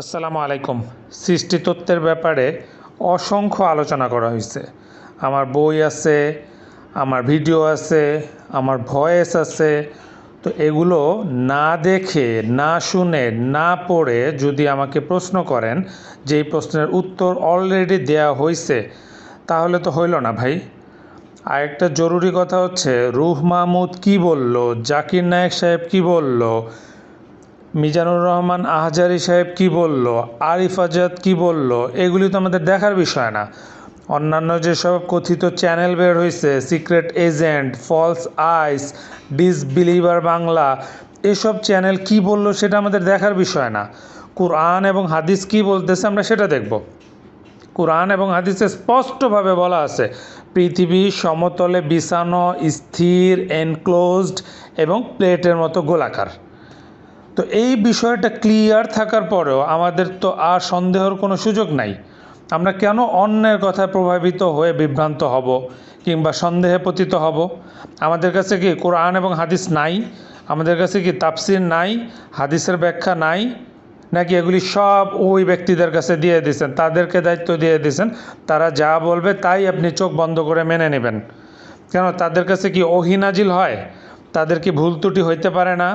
আসসালামু আলাইকুম। সৃষ্টিতত্ত্বের ব্যাপারে অসংখ্য আলোচনা করা হয়েছে। আমার বই আছে, আমার ভিডিও আছে, আমার ভয়েস আছে। তো এগুলো না দেখে, না শুনে, না পড়ে যদি আমাকে প্রশ্ন করেন যে এই প্রশ্নের উত্তর অলরেডি দেয়া হয়েছে, তাহলে তো হইল না ভাই। আরেকটা জরুরি কথা হচ্ছে, রুহ মাহমুদ কি বলল? জাকির নায়েক সাহেব কি বলল? মিজানুর রহমান আহজারি সাহেব কি বলল? আরিফ আজাদ কি বলল? এগুলি তো আমাদের দেখার বিষয় না। অন্যান্য যেসব কথিত চ্যানেল বের হয়েছে secret agent, false eyes, disbeliever Bangla, এসব চ্যানেল কি বলল সেটা আমাদের দেখার বিষয় না। কোরআন এবং হাদিস কি বলতেছে আমরা সেটা দেখব। কোরআন এবং হাদিসে স্পষ্টভাবে বলা আছে, পৃথিবী সমতলে বিছানো, স্থির এনক্লোজড এবং প্লেটের মতো গোলাকার। তো এই বিষয়টা ক্লিয়ার থাকার পরেও আমাদের তো আর সন্দেহর কোনো সুযোগ নাই। আমরা কেন অন্যের কথায় প্রভাবিত হয়ে বিভ্রান্ত হব কিংবা সন্দেহে পতিত হব? আমাদের কাছে কি কোরআন এবং হাদিস নাই? আমাদের কাছে কি তাফসির নাই? হাদিসের ব্যাখ্যা নাই? নাকি এগুলি সব ওই ব্যক্তিদের কাছে দিয়ে দিয়েছেন, তাদেরকে দায়িত্ব দিয়ে দিয়েছেন, তারা যা বলবে তাই আপনি চোখ বন্ধ করে মেনে নেবেন। কেন তাদের কাছে কি ওহিনাজিল হয়? তাদের কি ভুল ত্রুটি হইতে পারে না?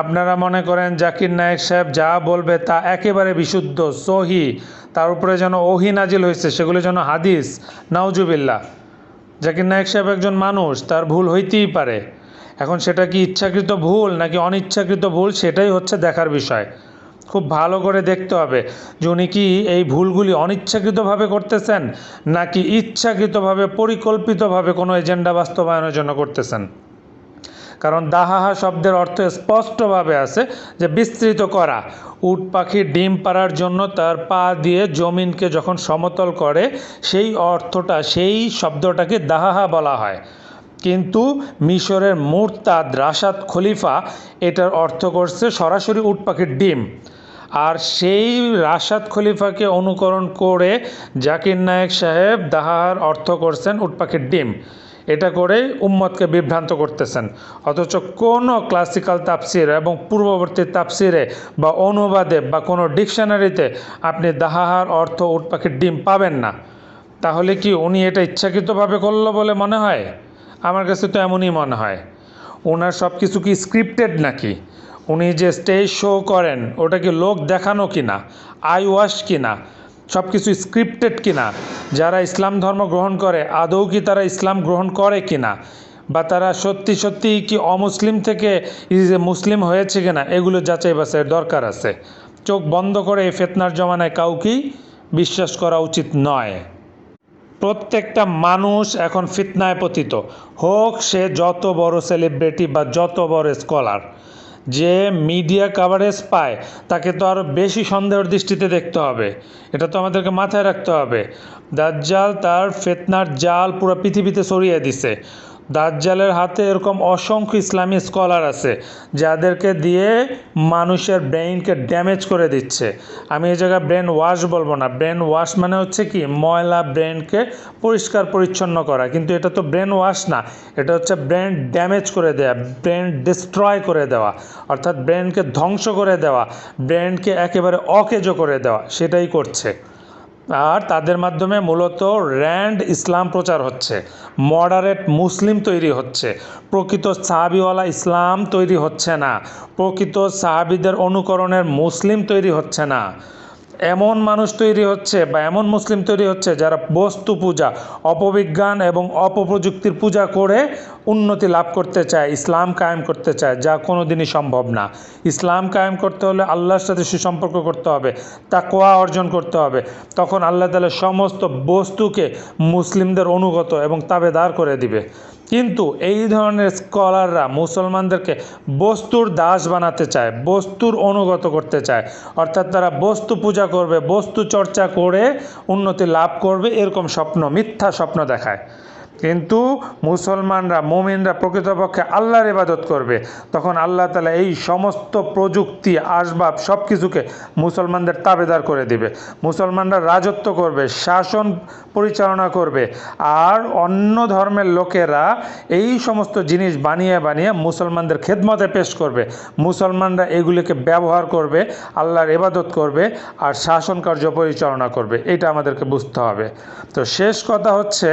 আপনারা মনে করেন জাকির নায়েক সাহেব যা বলবে তা একেবারে বিশুদ্ধ, সহি, তার উপরে যেন ওহি নাজিল হয়েছে, সেগুলো যেন হাদিস নাউজুবিল্লা জাকির নায়েক সাহেব একজন মানুষ, তার ভুল হইতেই পারে। এখন সেটা কি ইচ্ছাকৃত ভুল নাকি অনিচ্ছাকৃত ভুল, সেটাই হচ্ছে দেখার বিষয়। খুব ভালো করে দেখতে হবে যে উনি কি এই ভুলগুলি অনিচ্ছাকৃতভাবে করতেছেন নাকি ইচ্ছাকৃতভাবে, পরিকল্পিতভাবে কোনো এজেন্ডা বাস্তবায়নের জন্য করতেছেন। কারণ দাহাহা শব্দের অর্থ স্পষ্টভাবে আছে যে বিস্তৃত করা। উট পাখির ডিম পাড়ার জন্য তার পা দিয়ে জমিনকে যখন সমতল করে, সেই অর্থটা, সেই শব্দটাকে দাহাহা বলা হয়। কিন্তু মিশরের মুরতাদ রাশাদ খলিফা এটার অর্থ করছে সরাসরি উট পাখির ডিম। আর সেই রাশাদ খলিফাকে অনুকরণ করে জাকির নায়েক সাহেব দাহার অর্থ করছেন উটপাখির ডিম। এটা করে উম্মতকে বিভ্রান্ত করতেছেন। অথচ কোনো ক্লাসিক্যাল তাপসির এবং পূর্ববর্তী তাপসিরে বা অনুবাদে বা কোনো ডিকশনারিতে আপনি দাহাহার, অর্থ, উট পাখির ডিম পাবেন না। তাহলে কি উনি এটা ইচ্ছাকৃতভাবে করল বলে মনে হয়? আমার কাছে তো এমনই মনে হয়। ওনার সব কিছু কি স্ক্রিপ্টেড নাকি? উনি যে স্টেজ শো করেন, ওটা কি লোক দেখানো কি না আই ওয়াশ কিনা? সব কিছু স্ক্রিপ্টেড কিনা, যারা ইসলাম ধর্ম গ্রহণ করে, আদৌ কি তারা ইসলাম গ্রহণ করে কিনা? বা তারা সত্যি সত্যি কি অমুসলিম থেকে মুসলিম হয়েছে কিনা, এগুলো যাচাই বাছাইয়ের দরকার আছে। চোখ বন্ধ করে এই ফেতনার জমানায় কাউকেই বিশ্বাস করা উচিত নয়। প্রত্যেকটা মানুষ এখন ফিতনায় পতিত। হোক সে যত বড় সেলিব্রিটি বা যত বড় স্কলার যে মিডিয়া কাভারেজ পায়, তাকে তো আরও বেশি সন্দেহের দৃষ্টিতে দেখতে হবে। এটা তো আমাদেরকে মাথায় রাখতে হবে। দাজ্জাল তার ফেতনার জাল পুরো পৃথিবীতে সরিয়ে দিছে। দাজ্জালের হাতে এরকম অসংখ্য ইসলামী স্কলার আছে, যাদেরকে দিয়ে মানুষের ব্রেইনকে ড্যামেজ করে দিচ্ছে। আমি এই জায়গায় ব্রেন ওয়াশ বলব না। ব্রেন ওয়াশ মানে হচ্ছে কি? ময়লা ব্রেনকে পরিষ্কার পরিচ্ছন্ন করা। কিন্তু এটা তো ব্রেন ওয়াশ না। এটা হচ্ছে ব্রেন ড্যামেজ করে দেওয়া ব্রেন ডিস্ট্রয় করে দেওয়া। অর্থাৎ ব্রেনকে ধ্বংস করে দেওয়া ব্রেনকে একেবারে অকেজো করে দেওয়া। সেটাই করছে। আর তাদের মাধ্যমে মূলত র্যান্ড ইসলাম প্রচার হচ্ছে, মডারেট মুসলিম তৈরি হচ্ছে, প্রকৃত সাহাবিওয়ালা ইসলাম তৈরি হচ্ছে না, প্রকৃত সাহাবিদের অনুকরণের মুসলিম তৈরি হচ্ছে না। এমন মানুষ তৈরি হচ্ছে বা এমন মুসলিম তৈরি হচ্ছে যারা বস্তু পূজা, অপবিজ্ঞান এবং অপপ্রযুক্তির পূজা করে উন্নতি লাভ করতে চায়, ইসলাম কায়েম করতে চায়, যা কোনো দিনই সম্ভব না। ইসলাম কায়েম করতে হলে আল্লাহর সাথে সুসম্পর্ক করতে হবে তাকোয়া অর্জন করতে হবে। তখন আল্লাহ তালা সমস্ত বস্তুকে মুসলিমদের অনুগত এবং তাবেদার করে দিবে। কিন্তু এই ধরনের স্কলাররা মুসলমানদেরকে বস্তুর দাস বানাতে চায়, বস্তুর অনুগত করতে চায়। অর্থাৎ তারা বস্তু পূজা করবে, বস্তু চর্চা করে উন্নতি লাভ করবে, এরকম স্বপ্ন, মিথ্যা স্বপ্ন দেখায়। কিন্তু মুসলমানরা, মোমিনরা প্রকৃতপক্ষে আল্লাহর ইবাদত করবে। তখন আল্লাহ তালা এই সমস্ত প্রযুক্তি, আসবাব সব কিছুকে মুসলমানদের তাবেদার করে দিবে। মুসলমানরা রাজত্ব করবে, শাসন পরিচালনা করবে। আর অন্য ধর্মের লোকেরা এই সমস্ত জিনিস বানিয়ে বানিয়ে মুসলমানদের খেদমতে পেশ করবে। মুসলমানরা এগুলিকে ব্যবহার করবে, আল্লাহর ইবাদত করবে আর শাসন কার্য পরিচালনা করবে। এটা আমাদেরকে বুঝতে হবে। তো শেষ কথা হচ্ছে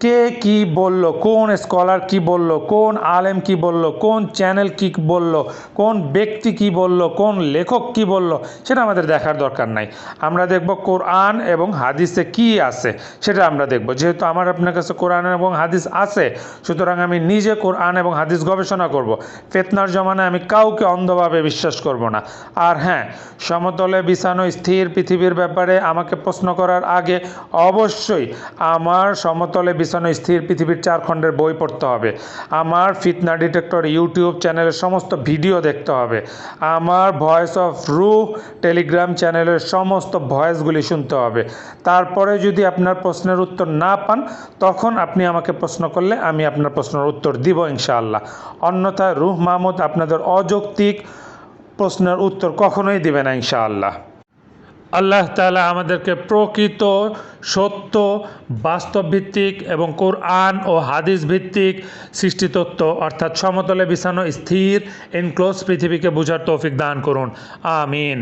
কে কি বলল, কোন স্কলার কি বলল, কোন আলেম কি বলল, কোন চ্যানেল কি বলল, কোন ব্যক্তি কি বলল, কোন লেখক কি বলল, সেটা আমাদের দেখার দরকার নাই। আমরা দেখব কোরআন এবং হাদিসে কি আছে, সেটা আমরা দেখব। যেহেতু আমার আপনার কাছে কোরআন এবং হাদিস আছে, সুতরাং আমি নিজে কোরআন এবং হাদিস গবেষণা করব। ফেতনার জমানায় আমি কাউকে অন্ধভাবে বিশ্বাস করব না। আর হ্যাঁ সমতলে বিছানো স্থির পৃথিবীর ব্যাপারে আমাকে প্রশ্ন করার আগে অবশ্যই আমার সমতলে বিছানো স্থির পৃথিবীর চার খণ্ডের বই পড়তে হবে। আমার ফিতনা ডিটেক্টর ইউটিউব চ্যানেলের সমস্ত ভিডিও দেখতে হবে। আমার ভয়েস অফ রু টেলিগ্রাম চ্যানেলের সমস্ত ভয়েসগুলি শুনতে হবে। তারপরে যদি আপনার প্রশ্নের উত্তর না পান, তখন আপনি আমাকে প্রশ্ন করলে আমি আপনার প্রশ্নের উত্তর দিব ইনশাআল্লাহ। অন্যথায় রুহ মাহমুদ আপনাদের অযৌক্তিক প্রশ্নের উত্তর কখনোই দিবে না ইনশাআল্লাহ। আল্লাহ তালা আমাদেরকে প্রকৃত, সত্য বাস্তব ভিত্তিক এবং কোরআন ও হাদিস ভিত্তিক সৃষ্টিতত্ত্ব অর্থাৎ সমতলে বিছানো স্থির এনক্লোজ পৃথিবীকে বোঝার তৌফিক দান করুন। আমিন।